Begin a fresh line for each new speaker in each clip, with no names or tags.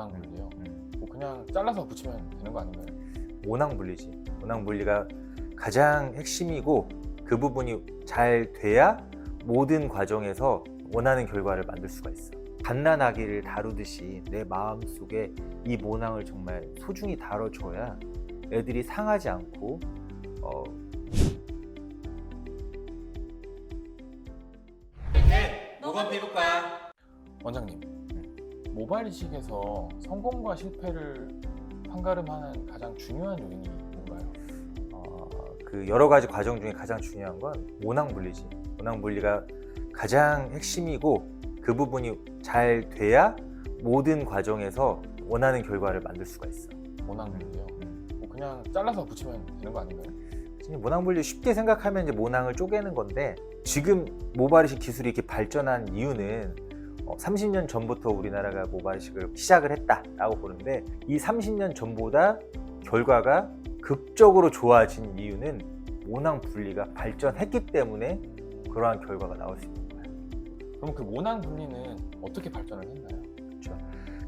모낭 분리요.
음.
뭐 그냥 잘라서 붙이면 되는 거 아닌가요?
모낭 분리지. 모낭 분리가 가장 핵심이고 그 부분이 잘 돼야 모든 과정에서 원하는 결과를 만들 수가 있어. 갓난아기를 다루듯이 내 마음 속에 이 모낭을 정말 소중히 다뤄줘야 애들이 상하지 않고 어,
모건 피부과
원장님, 모발 이식에서 성공과 실패를 판가름하는 가장 중요한 요인이 뭔가요?
어, 그 여러 가지 과정 중에 가장 중요한 건 모낭 분리지. 모낭 분리가 가장 핵심이고 그 부분이 잘 돼야 모든 과정에서 원하는 결과를 만들 수가 있어.
모낭 분리요.
음.
뭐 그냥 잘라서 붙이면 되는 거 아닌가요?
모낭 분리 쉽게 생각하면 이제 모낭을 쪼개는 건데 지금 모발이식 기술이 이렇게 발전한 이유는 어, 30년 전부터 우리나라가 모발이식을 시작을 했다라고 보는데 이 30년 전보다 결과가 급적으로 좋아진 이유는 모낭 분리가 발전했기 때문에 그러한 결과가 나올 수 있는 거예요.
그럼 그 모낭 분리는 어떻게 발전을 했나요?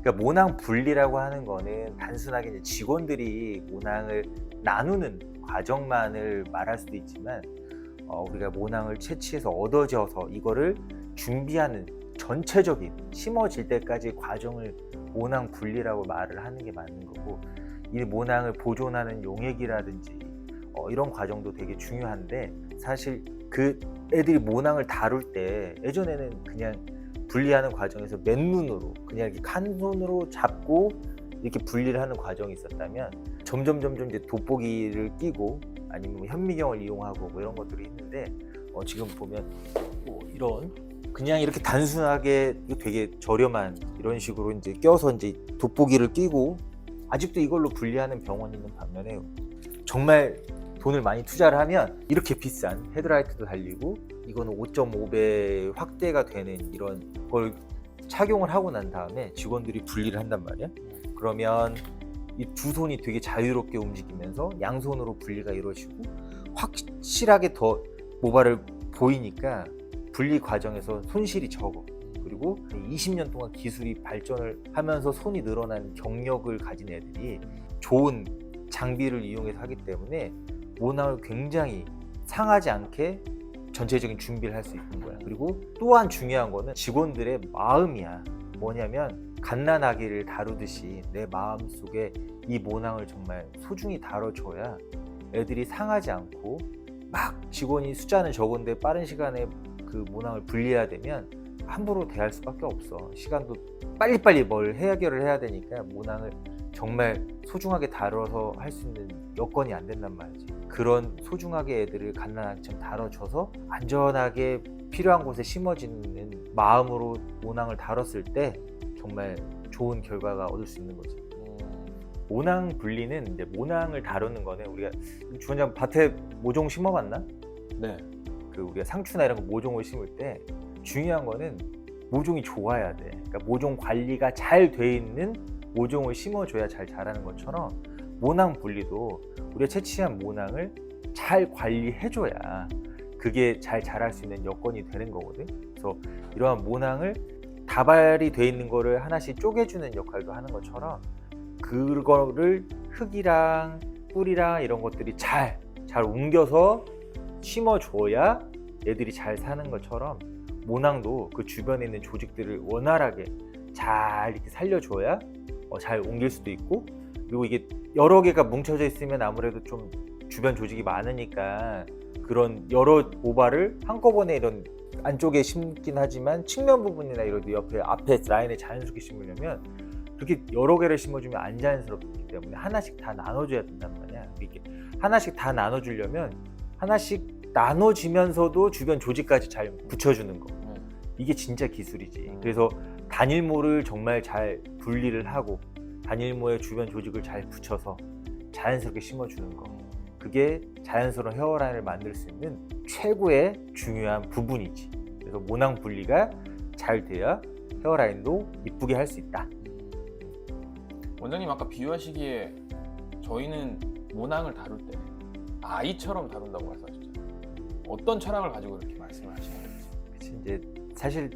그러니까 모낭 분리라고 하는 거는 단순하게 직원들이 모낭을 나누는 과정만을 말할 수도 있지만 어, 우리가 모낭을 채취해서 얻어져서 이거를 준비하는 전체적인 심어질 때까지 과정을 모낭 분리라고 말을 하는 게 맞는 거고 이 모낭을 보존하는 용액이라든지 어, 이런 과정도 되게 중요한데 사실 그 애들이 모낭을 다룰 때 예전에는 그냥 분리하는 과정에서 맨눈으로 그냥 이렇게 한 손으로 잡고 이렇게 분리를 하는 과정이 있었다면 점점 점점 이제 돋보기를 끼고 아니면 뭐 현미경을 이용하고 뭐 이런 것들이 있는데 어 지금 보면 뭐 이런 그냥 이렇게 단순하게 되게 저렴한 이런 식으로 이제 껴서 이제 돋보기를 끼고 아직도 이걸로 분리하는 병원이 있는 반면에 정말 돈을 많이 투자를 하면 이렇게 비싼 헤드라이트도 달리고 이거는 5.5배 확대가 되는 이런 걸 착용을 하고 난 다음에 직원들이 분리를 한단 말이야. 그러면 이 두 손이 되게 자유롭게 움직이면서 양손으로 분리가 이루어지고 확실하게 더 모발을 보이니까 분리 과정에서 손실이 적어. 그리고 20년 동안 기술이 발전을 하면서 손이 늘어난 경력을 가진 애들이 좋은 장비를 이용해서 하기 때문에 모낭을 굉장히 상하지 않게 전체적인 준비를 할 수 있는 거야. 그리고 또한 중요한 거는 직원들의 마음이야. 뭐냐면 갓난아기를 다루듯이 내 마음 속에 이 모낭을 정말 소중히 다뤄줘야 애들이 상하지 않고 막 직원이 숫자는 적은데 빠른 시간에 그 모낭을 분리해야 되면 함부로 대할 수밖에 없어. 시간도 빨리빨리 뭘 해결을 해야 되니까 모낭을 정말 소중하게 다뤄서 할 수 있는 여건이 안 된단 말이지. 그런 소중하게 애들을 갓난아기처럼 다뤄줘서 안전하게 필요한 곳에 심어지는 마음으로 모낭을 다뤘을 때 정말 좋은 결과가 얻을 수 있는 거지.
음,
모낭 분리는 이제 모낭을 다루는 거는 우리가 주원장 밭에 모종 심어봤나?
네.
그 우리가 상추나 이런 거 모종을 심을 때 중요한 거는 모종이 좋아야 돼. 그러니까 모종 관리가 잘 돼 있는 모종을 심어줘야 잘 자라는 것처럼 모낭 분리도 우리가 채취한 모낭을 잘 관리해줘야 그게 잘 자랄 수 있는 여건이 되는 거거든. 그래서 이러한 모낭을 다발이 돼 있는 거를 하나씩 쪼개주는 역할도 하는 것처럼 그거를 흙이랑 뿌리랑 이런 것들이 잘 잘 옮겨서 심어줘야 얘들이 잘 사는 것처럼 모낭도 그 주변에 있는 조직들을 원활하게 잘 이렇게 살려줘야 어, 잘 옮길 수도 있고 그리고 이게 여러 개가 뭉쳐져 있으면 아무래도 좀 주변 조직이 많으니까 그런 여러 모발을 한꺼번에 이런 안쪽에 심긴 하지만 측면 부분이나 이런 옆에 앞에 라인에 자연스럽게 심으려면 그렇게 여러 개를 심어주면 안 자연스럽기 때문에 하나씩 다 나눠줘야 된단 말이야. 이게 하나씩 다 나눠주려면 하나씩 나눠지면서도 주변 조직까지 잘 붙여주는 거.
네.
이게 진짜 기술이지. 그래서 단일모를 정말 잘 분리를 하고 단일모의 주변 조직을 잘 붙여서 자연스럽게 심어주는 거. 그게 자연스러운 헤어라인을 만들 수 있는 최고의 중요한 부분이지. 그래서 모낭 분리가 잘 돼야 헤어라인도 이쁘게 할 수 있다.
원장님 아까 비유하시기에 저희는 모낭을 다룰 때 아이처럼 다룬다고 말씀하셨잖아요. 어떤 철학을 가지고 이렇게 말씀을 하시는 건지.
그치, 이제 사실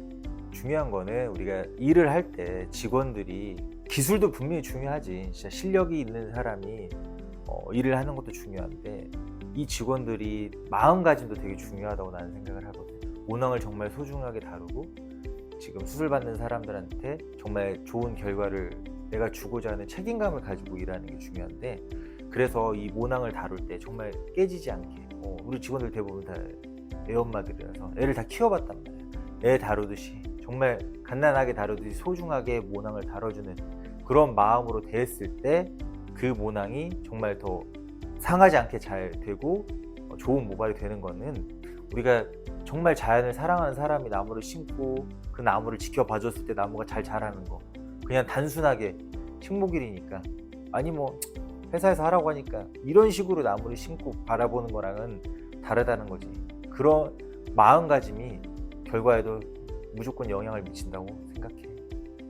중요한 거는 우리가 일을 할 때 직원들이 기술도 분명히 중요하지. 진짜 실력이 있는 사람이 어, 일을 하는 것도 중요한데 이 직원들이 마음가짐도 되게 중요하다고 나는 생각을 하거든. 모낭을 정말 소중하게 다루고 지금 수술 받는 사람들한테 정말 좋은 결과를 내가 주고자 하는 책임감을 가지고 일하는 게 중요한데 그래서 이 모낭을 다룰 때 정말 깨지지 않게 어, 우리 직원들 대부분 다 애엄마들이라서 애를 다 키워봤단 말이야. 애 다루듯이 정말 간단하게 다루듯이 소중하게 모낭을 다뤄주는 그런 마음으로 대했을 때 그 모낭이 정말 더 상하지 않게 잘 되고 어, 좋은 모발이 되는 거는 우리가 정말 자연을 사랑하는 사람이 나무를 심고 그 나무를 지켜봐 줬을 때 나무가 잘 자라는 거 그냥 단순하게 식목일이니까 아니 뭐 회사에서 하라고 하니까 이런 식으로 나무를 심고 바라보는 거랑은 다르다는 거지 그런 마음가짐이 결과에도 무조건 영향을 미친다고 생각해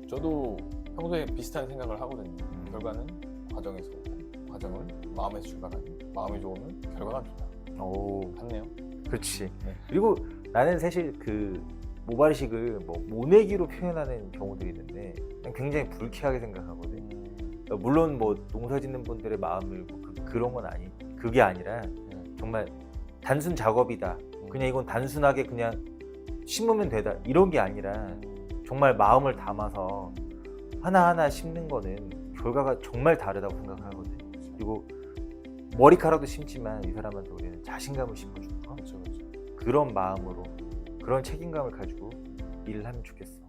저도 평소에 비슷한 생각을 하거든요.
음.
결과는 과정에서 오고 과정은 마음에서 출발하니 마음이 좋으면 결과가 좋다.
오
같네요.
그렇지
네.
그리고 나는 사실 그 모발이식을 뭐 모내기로 표현하는 경우들이 있는데 난 굉장히 불쾌하게 생각하거든 어, 물론 뭐 농사 짓는 분들의 마음을 뭐 그, 런건 아니 그게 아니라 정말 단순 작업이다. 그냥 이건 단순하게 그냥 심으면 되다. 이런 게 아니라 정말 마음을 담아서 하나하나 심는 거는 결과가 정말 다르다고 생각하거든 그리고 머리카락도 심지만 이 사람한테 우리는 자신감을 심어주는 거.
그렇죠, 그렇죠.
그런 마음으로 그런 책임감을 가지고 일을 하면 좋겠어